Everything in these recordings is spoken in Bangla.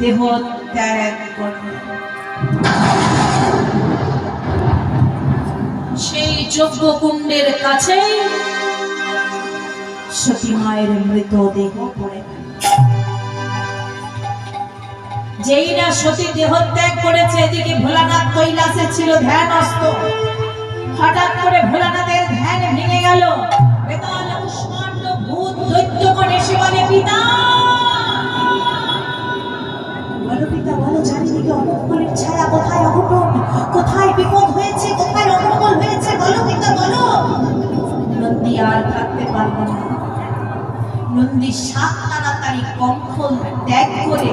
দেহ সেই যজ্ঞ কুণ্ডের কাছেই সতী মায়ের মৃতদেহ পড়ে গেল। যেই না সতী দেহ ত্যাগ করেছে, এদিকে ভোলানাথ কৈলাসে ছিল ধ্যানস্থ হঠাৎ করে ভোলানাথের ধ্যান ভেঙে গেল। বলে ছায়া কোথায় কোথায় বিপদ হয়েছে? কোথায় হয়েছে? বলো নন্দী আর থাকতে না। সাত তাড়াতাড়ি কঙ্খল ত্যাগ করে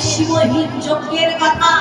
শিবহীন যজ্ঞের কথা।